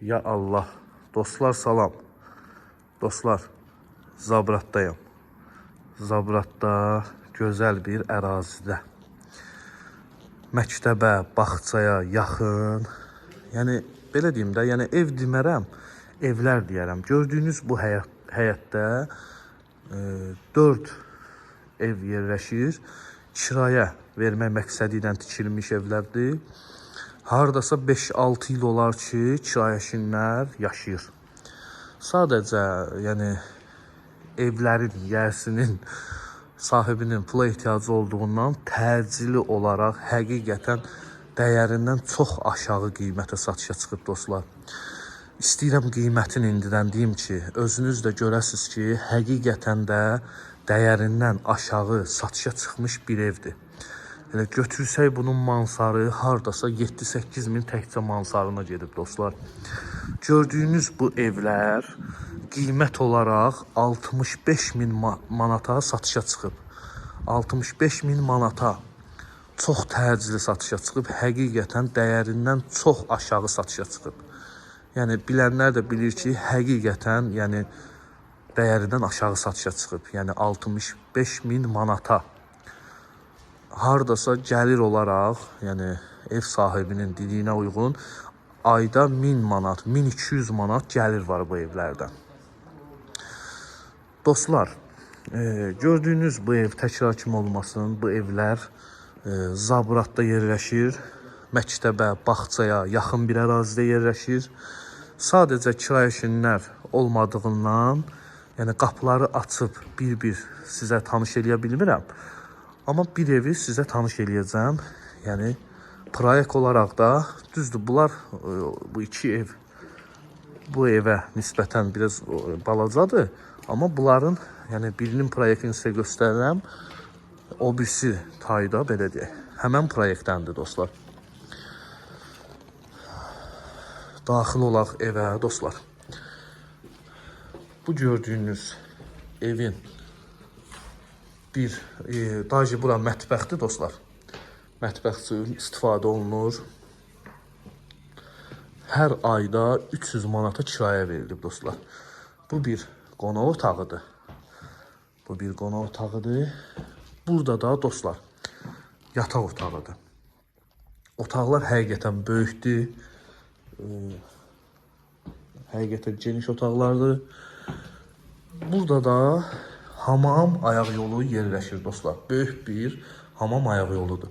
Ya Allah. Dostlar salam. Dostlar, Zabratdayım. Zabratda gözəl bir ərazidə. Məktəbə, bağçaya yaxın. Yəni belə deyim də, yəni ev demərəm, evlər deyərəm. Gördüyünüz bu həyat həyətdə 4 ev yerləşir. Kirayə vermək məqsədi ilə tikilmiş evlərdir. Hardasa 5-6 il olar ki, kirayəşinlər yaşayır. Sadəcə, yəni evlərin, yəsinin sahibinin pula ehtiyacı olduğundan təcili olaraq həqiqətən dəyərindən çox aşağı qiymətə satışa çıxıb dostlar. İstəyirəm qiymətini indidən deyim ki, özünüz də görəsiz ki, həqiqətən də dəyərindən aşağı satışa çıxmış bir evdir. Elə götürsək bunun mansarı hardasa 7-8 min təkcə mansarına gedib dostlar. Gördüyünüz bu evlər qiymət olaraq 65 min ma- manata satışa çıxıb. 65 min manata çox təcili satışa çıxıb, həqiqətən dəyərindən çox aşağı satışa çıxıb. Yəni bilənlər də bilir ki, həqiqətən, yəni dəyərindən aşağı satışa çıxıb. Yəni 65 min manata. Hardasa gəlir olaraq, yəni ev sahibinin dediyinə uyğun ayda 1000 manat, 1200 manat gəlir var bu evlərdən. Dostlar, e, gördüyünüz bu ev təkrar kimi olmasın, bu evlər e, Zabratda yerləşir, məktəbə, bağçaya yaxın bir ərazidə yerləşir. Sadəcə kirayəşinlər olmadığından, yəni qapıları açıb bir-bir sizə tanış eləyə bilmirəm. Amma bir evi sizə tanış eləyəcəm. Yəni proyekt olaraq da düzdür, bunlar e, bu iki ev bu evə nisbətən biraz e, balacadır. Amma bunların, yəni birinin proyektini sizə göstərirəm. O birisi tayda belə deyək. Həmən proyektdəndir dostlar. Daxil olaq evə dostlar. Bu gördüyünüz evin bir e, dajı bura mətbəxdir dostlar. Mətbəx üçün istifadə olunur. Hər ayda 300 manata kirayə verilib dostlar. Bu bir qonaq otağıdır. Bu bir qonaq otağıdır. Burada da dostlar yataq otağıdır. Otaqlar həqiqətən böyükdür. Ee, Həqiqətən geniş otaqlardır. Burada da hamam ayaq yolu yerləşir dostlar. Böyük bir hamam ayaq yoludur.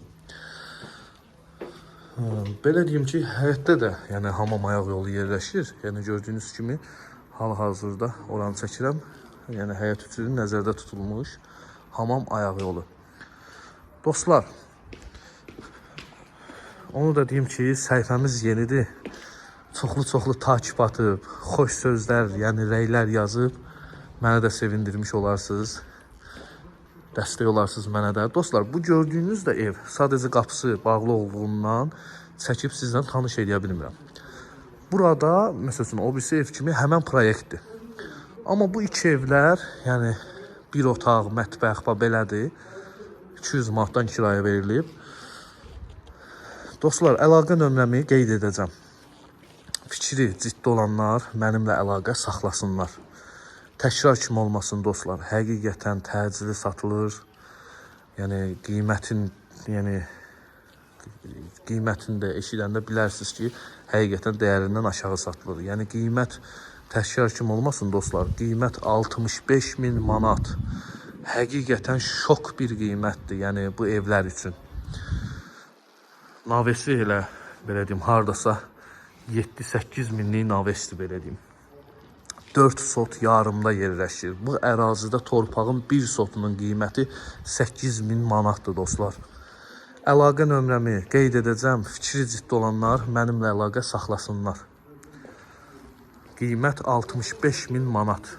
Belə deyim ki, həyətdə də yəni hamam ayaq yolu yerləşir. Yəni gördüyünüz kimi hal-hazırda oranı çəkirəm. Yəni həyət üçün nəzərdə tutulmuş hamam ayaq yolu. Dostlar, onu da deyim ki, səhifəmiz yenidir. Çoxlu-çoxlu takip atıb, xoş sözlər, yəni rəylər yazıb məni də sevindirmiş olarsınız. Dəstək olarsınız mənə də. Dostlar, bu gördüyünüz də ev sadəcə qapısı bağlı olduğundan çəkib sizlə tanış edə bilmirəm. Burada məsələn o birisi ev kimi həmən proyektdir. Amma bu iki evlər, yəni bir otaq, mətbəx belədir. 200 manatdan kirayə verilib. Dostlar, əlaqə nömrəmi qeyd edəcəm. Fikri ciddi olanlar mənimlə əlaqə saxlasınlar. Təkrar kimi olmasın dostlar. Həqiqətən təcili satılır. Yəni qiymətin, yəni qiymətini də eşidəndə bilərsiniz ki, həqiqətən dəyərindən aşağı satılır. Yəni qiymət təkrar kimi olmasın dostlar. Qiymət 65 min manat. Həqiqətən şok bir qiymətdir. Yəni bu evlər üçün. Navesi elə belə deyim, hardasa 7-8 minlik navesdir belə deyim. 4 sot yarımda yerləşir. Bu ərazidə torpağın 1 sotunun qiyməti 8 min manatdır dostlar. Əlaqə nömrəmi qeyd edəcəm. Fikri ciddi olanlar mənimlə əlaqə saxlasınlar. Qiymət 65 min manat.